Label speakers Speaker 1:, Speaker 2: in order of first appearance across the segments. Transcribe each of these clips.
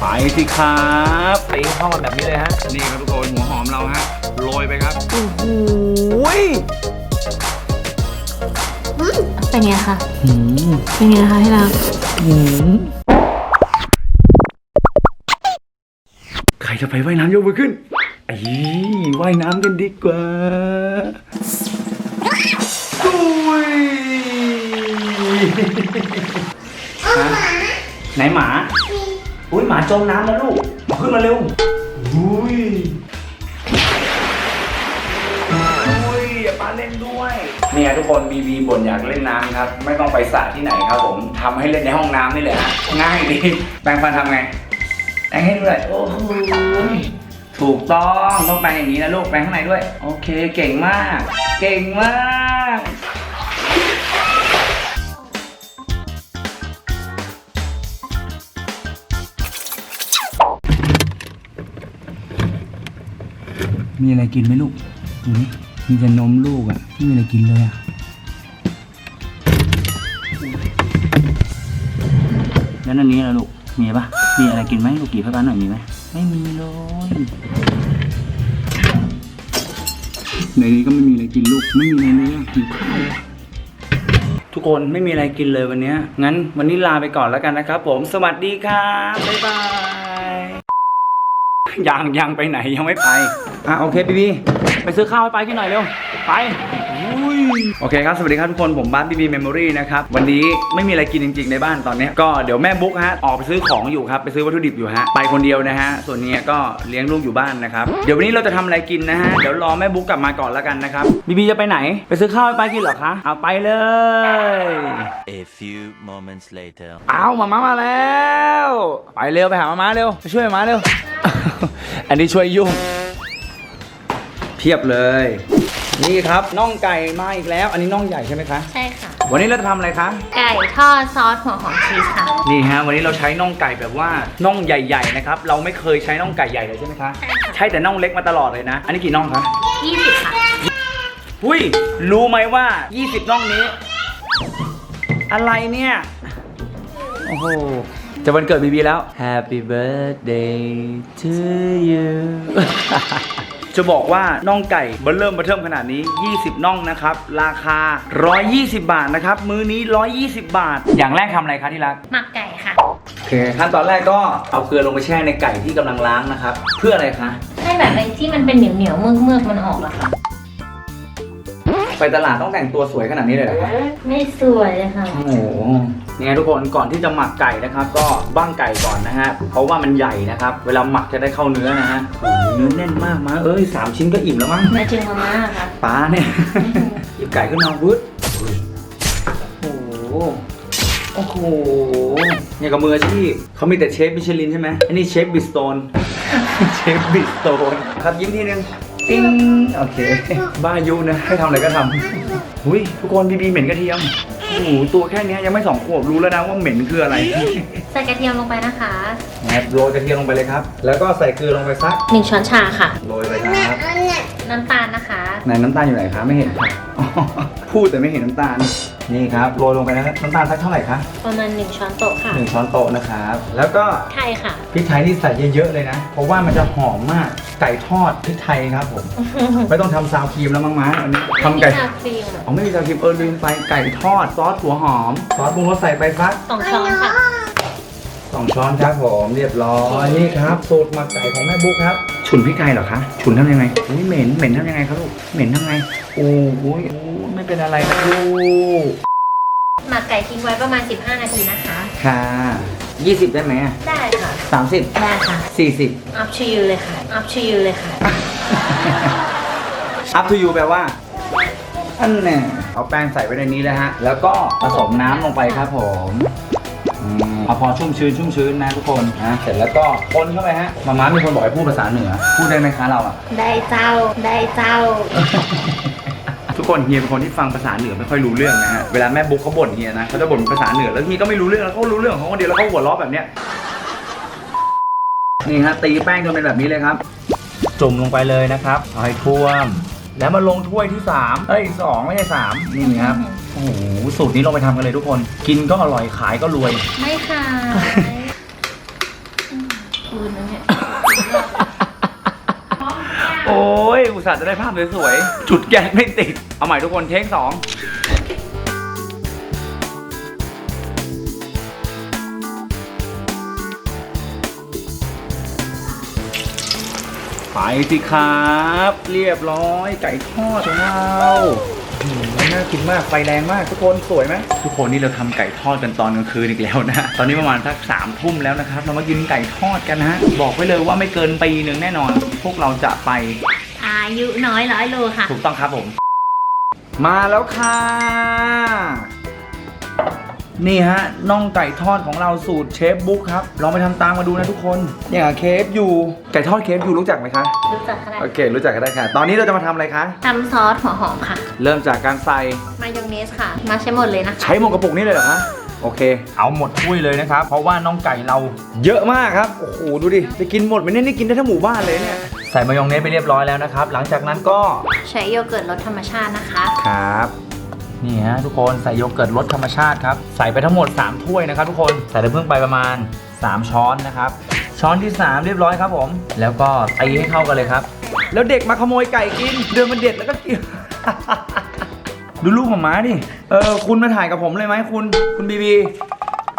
Speaker 1: ไปสิครับ
Speaker 2: ตีเข้ากันแบบนี้เลยฮะ
Speaker 1: นี่ครับทุกคนหัวหอมเราฮะโรยไปครับ
Speaker 2: โอ้โห
Speaker 3: เป็นไงคะเป็นไงคะที่รัก
Speaker 1: ใครจะไปว่ายน้ำยกมือขึ้นไอ้ว่ายน้ำกันดีกว่าดุยฮะไหนหมา อุ้ยหมาจมน้ำแล้วลูกเอาขึ้นมาเร็วอุ้ยอุ้ยอย่าปาเล่นด้วยเนี่ยทุกคนบีบีบ่นอยากเล่นน้ำครับ ไม่ต้องไปสระที่ไหนครับผมทำให้เล่นในห้องน้ำนี่แหละฮะง่ายดีแปรงฟันทำไงแปรงให้ด้วยโอ้โหถูกต้องต้องแปรงอย่างนี้นะลูกแปรงข้างในด้วย โอเค เก่งมาก เก่งมาก มีอะไรกินไหมลูกดูนี่มีแต่นมลูกอะไม่มีอะไรกินเลยอะแล้วอันนี้ล่ะลูกมีปะมีอะไรกินไหมลูกกี่พันหน่อยมีไหมไม่มีเลยในนี้ก็ไม่มีอะไรกินลูกไม่มีอะไรเลยอะหิวข้าวทุกคนไม่มีอะไรกินเลยวันนี้งั้นวันนี้ลาไปก่อนแล้วกันนะครับ ผมสวัสดีครับบ๊ายบาย ยังยังไปไหนยังไม่ไป อะโอเคบีบีไปซื้อข้าวให้ไปกินหน่อยเร็ว ไปอุ้ย โอเคครับ สวัสดีครับทุกคน ผมบ้านบีบีเมมโมรี่นะครับ วันนี้ไม่มีอะไรกินจริงๆในบ้านตอนเนี้ยก็เดี๋ยวแม่บุ๊กฮะ ออกไปซื้อของอยู่ครับ ไปซื้อวัตถุดิบอยู่ฮะ ไปคนเดียวนะฮะ ส่วนเนี้ยก็เลี้ยงลูกอยู่บ้านนะครับ เดี๋ยววันนี้เราจะทำอะไรกินนะฮะ เดี๋ยวรอแม่บุ๊กกลับมาก่อนแล้วกันนะครับ บีบีจะไปไหน ไปซื้อข้าวให้ไปกินเหรอคะ เอาไปเลย
Speaker 4: A few moments later.
Speaker 1: เอามามามาแล้ว ไปเร็วไปหามามาเร็ว ไปช่วยมามาเร็ว อันนี้ช่วยยุ่งเพียบเลย นี่ครับน่องไก่มาอีกแล้ว อันนี้น่องใหญ่ใช่ไหมคะ
Speaker 3: ใช่ค่ะ
Speaker 1: วันนี้เราจะทำอะไรคะ
Speaker 3: ไก่ทอดซอสหัวหอมชีสค่ะ
Speaker 1: นี่ฮะ วันนี้เราใช้น่องไก่แบบว่าน่องใหญ่ๆนะครับ เราไม่เคยใช้น่องไก่ใหญ่เลยใช่ไหมคะ
Speaker 3: ใช่ค่ะ
Speaker 1: ใช้แต่น่องเล็กมาตลอดเลยนะ อันนี้กี่น่องคะ
Speaker 3: 20 ค่ะ
Speaker 1: หุ้ย รู้ไหมว่า 20 น่องนี้ อะไรเนี่ย โอ้โห จะวันเกิดบีบีแล้ว Happy birthday to you จะบอกว่าน่องไก่เบอร์เริ่มเบอร์เทิมขนาดนี้ 20 น่องนะครับ ราคา 120 บาทนะครับ มื้อนี้ 120 บาท อย่างแรกทำอะไรคะที่รัก
Speaker 3: หมักไก่ค่ะ
Speaker 1: โอเค ขั้นตอนแรกก็เอาเกลือลงไปแช่ในไก่ที่กำลังล้างนะครับ เพื่ออะไรคะ
Speaker 3: ให้แบบไอ้ที่มันเป็นเหนียวเหนียวๆเมือกเมือกๆมันออกอะค่ะ
Speaker 1: ไปตลาดต้องแต่งตัวสวยขนาดนี้เลยเหรอครับ
Speaker 3: ไม่สวยเลยค่ะ
Speaker 1: โอ้โหเนี่ยทุกคนก่อนที่จะหมักไก่นะครับ ก็บ้างไก่ก่อนนะฮะเพราะว่ามันใหญ่นะครับ เวลาหมักจะได้เข้าเนื้อนะฮะโอ้โหเนื้อแน่นมากมาเอ้ยสามชิ้นก็อิ่มแล้วมั้ง
Speaker 3: ไม่จริงมาม่าค่ะ
Speaker 1: ป้าเนี่ย หยิบไก่ขึ้นมาวุ้ดโอ้โหโอ้โหเนี่ยกับมืออาชีพเขามีแต่เชฟมิชลินใช่ไหมอันนี้เชฟบิสโตน เชฟบิสโตนครับยิ้มทีนึง ติ้งโอเค บ้ายุนะให้ทำอะไรก็ทำหุยทุกคนบีบีเหม็นกระเทียมโอ้โหตัวแค่เนี้ยยังไม่สองขวบรู้แล้วนะว่าเหม็นคืออะไร
Speaker 3: ใส่กระเทียมลงไปนะคะ
Speaker 1: แอบโรยกระเทียมลงไปเลยครับ แล้วก็ใส่เกลือลงไปสัก
Speaker 3: 1ช้อนชาค่ะ
Speaker 1: โรยไปครับ
Speaker 3: น้ำตาลนะคะ
Speaker 1: ไหนน้ำตาลอยู่ไหนคะไม่เห็นค่ะอ๋อพูดแต่ไม่เห็นน้ำตาล นี่ครับโรยลงไปนะครับน้ำตาลสักเท่าไหร่คะ
Speaker 3: ประมาณ 1 ช้อนโต๊ะค่ะ
Speaker 1: หนึ่งช้อนโต๊ะนะครับแล้วก็
Speaker 3: ไทยค่ะ
Speaker 1: พริกไทยนี่ใส่เยอะๆเลยนะ เพราะว่ามันจะหอมมากไก่ทอดพริกไทยครับผมไม่ต้องทำซาวครีมแล้วมั้งม้าอันนี้ทำไก่
Speaker 3: ม่มีชาครีมอะ
Speaker 1: อ๋อไม่มีซาวครีมเออลืมไปไก่ทอดซอสหัวหอม ซอสปรุงรสใส่ไปสัก
Speaker 3: สองช้อนค่ะ
Speaker 1: สองช้อนครับผมเรียบร้อยนี่ครับ สูตรหมักไก่ของแม่บุ๊กครับ ฉุนพริกไทยเหรอคะ ฉุนทำยังไงอุ้ยเหม็น เหม็นทำยังไงครับลูก เหม็นทำไง โอ้โหโอ้ไม่เป็นอะไรนะลูก
Speaker 3: หมักไก่ทิ้งไว้ประมาณ 15 นาทีนะคะ
Speaker 1: ค่ะยี่สิบได้ไหม
Speaker 3: ได้ค่ะ
Speaker 1: สามสิบ
Speaker 3: ได้ค่ะ
Speaker 1: สี่สิบ
Speaker 3: up to you เลยค่ะ up to you เลยค่ะ
Speaker 1: up to you แปลว่า อันแน่เอาแป้งใส่ไว้ในนี้แล้วฮะ แล้วก็ผสมน้ำลงไปครับผมอืม เอาพอชุ่มชื้นชุ่มชื้นนะทุกคนนะเสร็จแล้วก็คนเข้าไปฮะมาม่ามีคนบอกให้พูดภาษาเหนือ พูดได้ไหมคะเราอะ
Speaker 3: ได้เจ้า ได้เจ้า
Speaker 1: ทุกคนเฮียเป็นคนที่ฟังภาษาเหนือไม่ค่อยรู้เรื่องนะฮะ เวลาแม่บุ๊กเขาบ่นเฮียนะเขาจะบ่นภาษาเหนือแล้วเฮียก็ไม่รู้เรื่องแล้วเขารู้เรื่องของเขาคนเดียวแล้วเขาหัวเราะแบบเนี้ย นี่ฮะตีแป้งจนเป็นแบบนี้เลยครับ จุ่มลงไปเลยนะครับเอาให้ท่วม แล้วมาลงถ้วยที่สามเอ้ยสองไม่ใช่สามนี่ครับโอ้โหสูตรนี้เราไปทำกันเลยทุกคน กินก็อร่อยขายก็รวย
Speaker 3: ไม่ขายคืนนะเนี่ยโอ้
Speaker 1: ยอุตส่าห์จะได้ภาพสวยๆจุดแกนไม่ติด เอาใหม่ทุกคนเทคสอง สิครับ เรียบร้อยไก่ทอดของเราอืมน่ากินมากไฟแรงมากทุกคนสวยไหมทุกคนนี่เราทำไก่ทอดกันตอนกลางคืนอีกแล้วนะ ตอนนี้ประมาณสักสามทุ่มแล้วนะครับ เรามากินไก่ทอดกันนะฮะบอกไว้เลยว่าไม่เกินปีหนึ่งแน่นอน พวกเราจะไป
Speaker 3: อายุน้อยร้อยโลค่ะ
Speaker 1: ถูกต้องครับผม มาแล้วค่ะ นี่ฮะน่องไก่ทอดของเราสูตรเชฟบุ๊กครับลองไปทำตามมาดูนะทุกคนอย่างกับเคฟอยู่ไก่ทอดเคฟอยู่รู้จักไหมคะ
Speaker 3: รู้จักขนาด
Speaker 1: โอเค รู้จักก็ได้ค่ะ ตอนนี้เราจะมาทำอะไรคะ
Speaker 3: ทำซอสหัวหอมค่ะ
Speaker 1: เริ่มจากการใส่
Speaker 3: มายองเนสค่ะ มาใช้หมดเลยนะคะ
Speaker 1: ใช้หมดกระปุกนี้เลยเหรอคะโอเค เอาหมดถ้วยเลยนะครับ เพราะว่าน้องไก่เราเยอะมากครับโอ้โหดูดิจะกินหมดไหมเนี่ยนี่กินได้ทั้งหมู่บ้านเลยเนี่ยใส่มายองเนสไปเรียบร้อยแล้วนะครับ หลังจากนั้นก็
Speaker 3: ใช้โยเกิร์ตรสธรรมชาตินะคะ
Speaker 1: ครับ นี่ฮะทุกคนใส่โยเกิร์ตรสธรรมชาติครับ ใส่ไปทั้งหมด 3 ถ้วยนะครับทุกคนใส่น้ำผึ้งไปประมาณ 3 ช้อนนะครับ ช้อนที่ 3 เรียบร้อยครับผม แล้วก็ตีให้เข้ากันเลยครับ แล้วเด็กมาขโมยไก่กิน เดินมาเด็ดแล้วก็กิน ดูลูกของม้าดิเออคุณมาถ่ายกับผมเลยไหมคุณคุณบีบี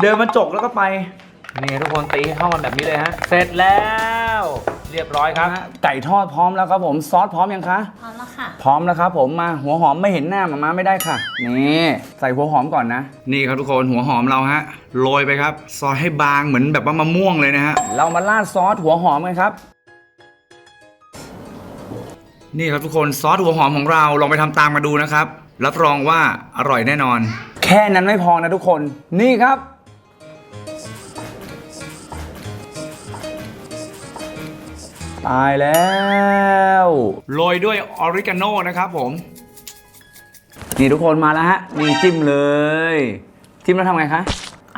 Speaker 1: เดินมาจกแล้วก็ไปนี่ทุกคนตีให้เข้ากันแบบนี้เลยฮะเสร็จแล้ว เรียบร้อยครับ ไก่ทอดพร้อมแล้วครับผมซอสพร้อมยังคะ
Speaker 3: พร้อมแล้วค่ะ
Speaker 1: พร้อมแล้วครับผมมาหัวหอมไม่เห็นหน้ามามาไม่ได้ค่ะ นี่ใส่หัวหอมก่อนนะ นี่ครับทุกคนหัวหอมเราฮะโรยไปครับซอยให้บางเหมือนแบบว่ามะม่วงเลยนะฮะเรามาราดซอสหัวหอมกันครับนี่ครับทุกคนซอสหัวหอมของเราลองไปทำตามมาดูนะครับรับรองว่าอร่อยแน่นอน แค่นั้นไม่พอนะทุกคน นี่ครับ ตายแล้ว โรยด้วยออริกาโนนะครับผม นี่ทุกคนมาแล้วฮะนี่จิ้มเลย จิ้มแล้วทำไงคะ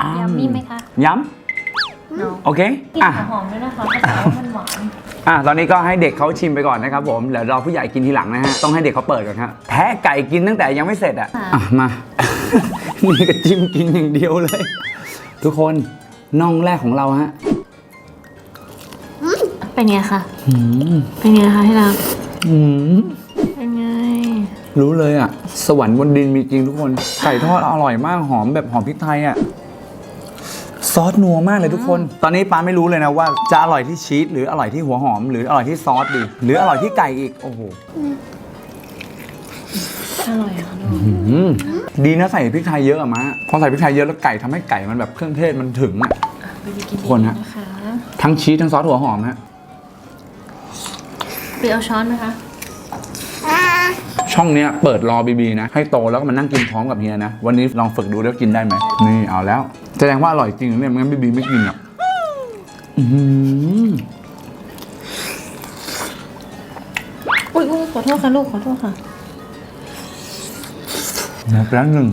Speaker 1: อ้า
Speaker 3: ยัมมี่ไหมคะ
Speaker 1: ย้
Speaker 3: โนำ
Speaker 1: โอเค
Speaker 3: กลิ่น
Speaker 1: อะ
Speaker 3: หัวหอมด้วยนะคะเพราะว่ามันหวาน
Speaker 1: อะตอนนี้ก็ให้เด็กเขาชิมไปก่อนนะครับผมเดี๋ยวรอผู้ใหญ่กินทีหลังนะฮะ ต้องให้เด็กเขาเปิดก่อนครับแทะไก่กินตั้งแต่ยังไม่เสร็จอะ
Speaker 3: ค่ะ
Speaker 1: อะมา นี่ก็จิ้มกินอย่างเดียวเลย ทุกคนน่องแรกของเราฮะ
Speaker 3: เป็นไงคะ
Speaker 1: หืม
Speaker 3: เป็นไงคะที่รัก
Speaker 1: หืม
Speaker 3: เป็นไง
Speaker 1: รู้เลยอะ สวรรค์บนดินมีจริงทุกคน ไก่ทอดอร่อยมากหอมแบบหอมพริกไทยอะ ซอสนัวมากเลยทุกคน ตอนนี้ป้าไม่รู้เลยนะว่าจะอร่อยที่ชีสหรืออร่อยที่หัวหอม หรืออร่อยที่ซอสดี หรืออร่อยที่ไก่อีก โอ้โห
Speaker 3: อร่อยค่ะลูก
Speaker 1: อืมดีนะใส่พริกไทยเยอะอะมะพอใส่พริกไทยเยอะแล้วไก่ทำให้ไก่มันแบบเครื่องเทศมันถึงอะ
Speaker 3: ไปดูกิน
Speaker 1: คนฮะ
Speaker 3: นะคะ
Speaker 1: ทั้งชีสทั้งซอสหัวหอมฮะ
Speaker 3: ไปเอาช้อนไหมคะ
Speaker 1: ช่องเนี้ยเปิดรอบีบีนะ ให้โตแล้วก็มานั่งกินพร้อมกับเฮียนะ วันนี้ลองฝึกดูแล้วกินได้ไหมนี่เอาแล้ว แสดงว่าอร่อยจริงนะเนี่ยไม่งั้นบีบีไม่กินอะอื้อหือ
Speaker 3: อุ้ยอุ้ยขอโทษค่ะลูกขอโทษค่ะ
Speaker 1: นะแล้วหนึ่ง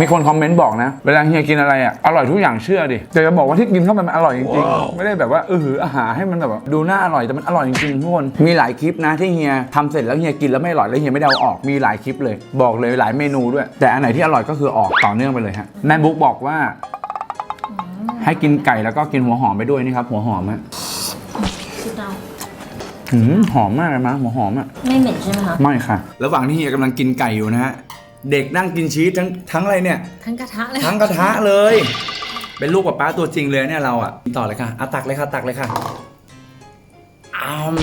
Speaker 1: มีคนคอมเมนต์บอกนะ เวลาเฮียกินอะไรอะอร่อยทุกอย่างเชื่อดิแต่จะบอกว่าที่กินเข้าไปมันอร่อยจริงๆ ไม่ได้แบบว่าเออหืออาหารให้มันแบบว่าดูน่าอร่อยแต่มันอร่อยจริงๆทุกคนมีหลายคลิปนะที่เฮียทำเสร็จแล้วเฮียกินแล้วไม่อร่อยแล้วเฮียไม่ได้เอาออกมีหลายคลิปเลย บอกเลยหลายเมนูด้วย แต่อันไหนที่อร่อยก็คือออกต่อเนื่องไปเลยฮะแม่บุ๊กบอกว่า ให้กินไก่แล้วก็กินหัวหอมไปด้วยนี่ครับหัวหอมอะ
Speaker 3: สุดเรา
Speaker 1: หืมหอมมากเลยมั้ยหัวหอมอะ
Speaker 3: ไม่เหม็นใช่ไหมคะ
Speaker 1: ไม่ค่ะ ระหว่างที่เฮียกำลังกินไก่อยู่นะฮะ เด็กนั่งกินชีสทั้งทั้งอะไรเนี่ย
Speaker 3: ทั้งกระทะเลย
Speaker 1: ทั้งกระทะเลย เป็นลูกกับป้าตัวจริงเลยเนี่ยเราอะต่อเลยค่ะเอาตักเลยค่ะตักเลยค่ะอ้าม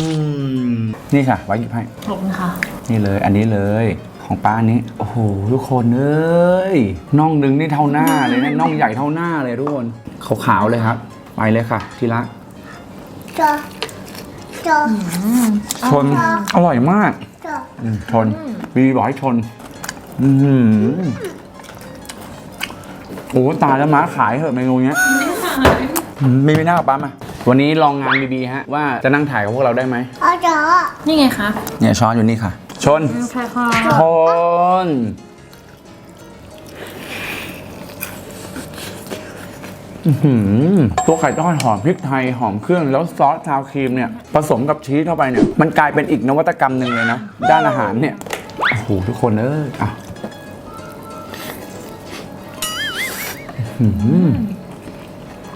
Speaker 1: นี่ค่ะไว้หยิบให้
Speaker 3: ขอบคุณค่ะ
Speaker 1: นี่เลยอันนี้เลยของป้าอันนี้โอ้โหทุกคนเอ้ยน่องนึงนี่เท่าหน้าเลยนะน่องใหญ่เท่าหน้าเลยทุกคนขาวๆเลยครับ ไปเลยค่ะ ที่รัก
Speaker 2: จอจอ
Speaker 1: ชนอร่อยมาก
Speaker 2: จอ
Speaker 1: อืมชนบีบีบอกให้ชน อือหือโอ้ตายแล้วม้าขายเหอะเมนูเนี้ยอืมมีไม่น่ากับป้ามาวันนี้ลองงานบีบีฮะ ว่าจะนั่งถ่ายกับพวกเราได้ไหม
Speaker 2: เอาจอ
Speaker 3: นี่ไงคะ
Speaker 1: เนี่ยช้อนอยู่นี่ค่ะ ชน
Speaker 3: ใช่ค่ะ
Speaker 1: ชนอื้อหือตัวไข่ทอดหอมพริกไทยหอมเครื่องแล้วซอสชาวครีมเนี่ย ผสมกับชีสเข้าไปเนี่ย มันกลายเป็นอีกนวัตกรรมหนึ่งเลยนะ ด้านอาหารเนี่ย โอ้โห ทุกคนเอ้ยอะ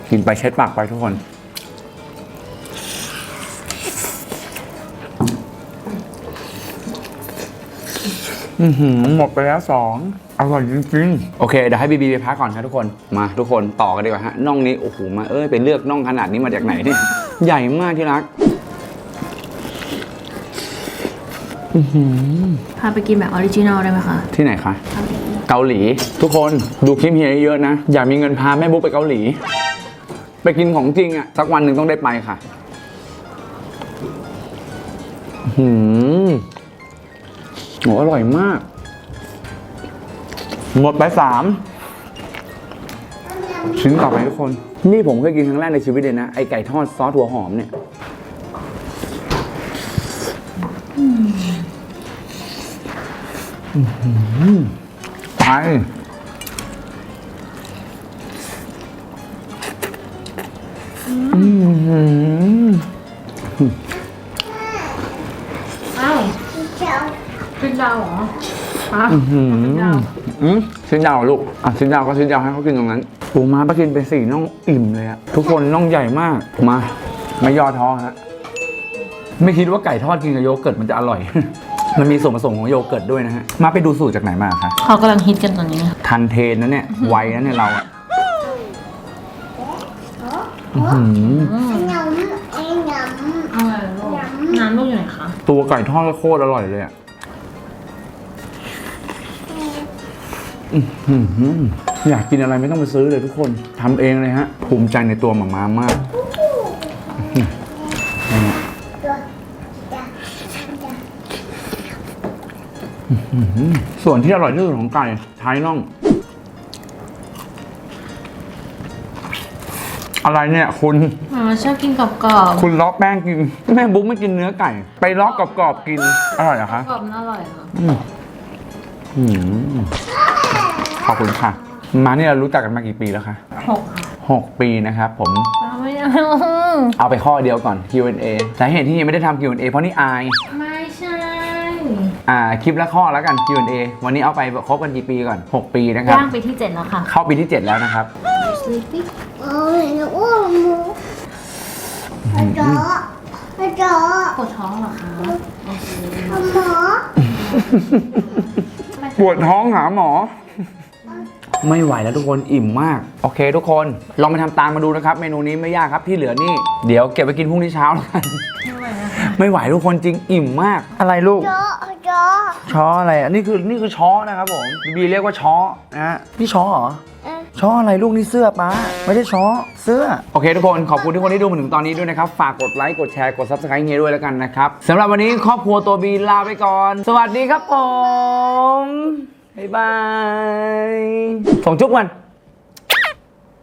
Speaker 1: กินไปเช็ดปากไปทุกคนออือหือหมดไปแล้วสองอร่อยจริงๆ โอเค เดี๋ยวให้บีบีไปพักก่อนครับทุกคน มาทุกคนต่อกันดีกว่าฮะ น่องนี้ โอ้โห มาเอ้ย ไปเลือกน่องขนาดนี้มาจากไหนเนี่ย ใหญ่มากที่รัก
Speaker 3: พาไปกินแบบออริจินอลได้ไหมคะ
Speaker 1: ที่ไหนคะ เกาหลี ทุกคนดูคลิปเฮียเยอะๆนะ อยากมีเงินพาแม่บุ๊กไปเกาหลี ไปกินของจริงอะสักวันหนึ่งต้องได้ไปค่ะหืมโหอร่อยมาก หมดไปสามชิ้นต่อไปทุกคน นี่ผมเคยกินครั้งแรกในชีวิตเลยนะ ไอไก่ทอดซอสหัวหอมเนี่ย ไปอืม
Speaker 3: อ้าว
Speaker 2: เจ้า
Speaker 3: เป็นดาวเหรอฮะ
Speaker 1: อืม
Speaker 3: เป็นดาว
Speaker 1: อืมชิ้นดาวลูก อะชิ้นดาวก็ชิ้นดาวให้เขากินตรงนั้นปูม้าไปกินไปสี่น่องอิ่มเลยอะทุกคนน่องใหญ่มากมา ไม่ย่อท้อฮะไม่คิดว่าไก่ทอดกินกับโยเกิร์ตมันจะอร่อย มันมีส่วนผสมของโยเกิร์ตด้วยนะฮะ มาไปดูสูตรจากไหนมาคะ
Speaker 3: เขากำลังฮิตกันตอนนี้นะ
Speaker 1: ทันเทรนนะเนี่ย ไวนะเนี่ยเราอะอื้อหือ
Speaker 2: หนมไอ้หนม
Speaker 3: เอาอะไรลูกน้ำลูกอยู่ไหนคะ
Speaker 1: ตัวไก่ทอดก็โคตรอร่อยเลยอะอื้อหืออยากกินอะไรไม่ต้องไปซื้อเลยทุกคนทำเองเลยฮะ ภูมิใจในตัวหม่ามามาก ส่วนที่อร่อยที่สุดของไก่ท้ายน่อง อะไรเนี่ยคุณ
Speaker 3: อ๋อชอบกินกรอบกรอบ
Speaker 1: คุณล็อกแป้งกิน แม่บุ๊กไม่กินเนื้อไก่ ไปล็อกกรอบๆกิน อร่อยเหรอคะ
Speaker 3: กรอบมันอร่อยเหรอ
Speaker 1: อืมขอบคุณค่ะ มานี่เรารู้จักกันมากี่ปีแล้วคะ
Speaker 3: หกค่ะ
Speaker 1: หกปีนะครับผม
Speaker 3: ป้าไม่เอา
Speaker 1: เอาไปข้อเดียวก่อน Q&A สาเหตุที่ยังไม่ได้ทำ Q&A เพราะนี่อาย
Speaker 3: ไม่ใช่
Speaker 1: อ่าคลิปละข้อแล้วกัน Q&A วันนี้เอาไปครบกันกี่ปีก่อน 6 ปีนะครับ
Speaker 3: ย่างไปที่เจ็ดแล้วค่ะ
Speaker 1: เข้าปีที่ 7 แล้วนะครับ
Speaker 3: sleepy
Speaker 2: โอ้ยอ้วนหมูอาจารย์อาจารย์
Speaker 3: ปวดท้องเหรอคะโอเค
Speaker 2: หมอ
Speaker 1: ปวดท้องหาหมอ ไม่ไหวแล้วทุกคนอิ่มมาก โอเค ทุกคนลองไปทำตามมาดูนะครับ เมนูนี้ไม่ยากครับที่เหลือนี่ เดี๋ยวเก็บไปกินพรุ่งนี้เช้าแล้วกัน
Speaker 3: ไม่ไหวนะคะ
Speaker 1: ไม่ไหวทุกคนจริงอิ่มมากอะไรลูก
Speaker 2: เจาะเจาะ
Speaker 1: ช้ออะไรอันนี้คือนี่คือช้อนะครับผมบีบีเรียกว่าช้อนะฮะนี่ช้อเหรอ
Speaker 2: เอ๊ะ
Speaker 1: ช้ออะไรลูกนี่เสื้อป้าไม่ใช่ช้อเสื้อ โอเคทุกคนขอบคุณทุกคนที่ดูมาถึงตอนนี้ด้วยนะครับ ฝากกดไลค์กดแชร์กด subscribe เงี้ยด้วยแล้วกันนะครับสำหรับวันนี้ครอบครัวตัวบีลาไปก่อน สวัสดีครับผม บ๊ายบายส่งจุ๊บกัน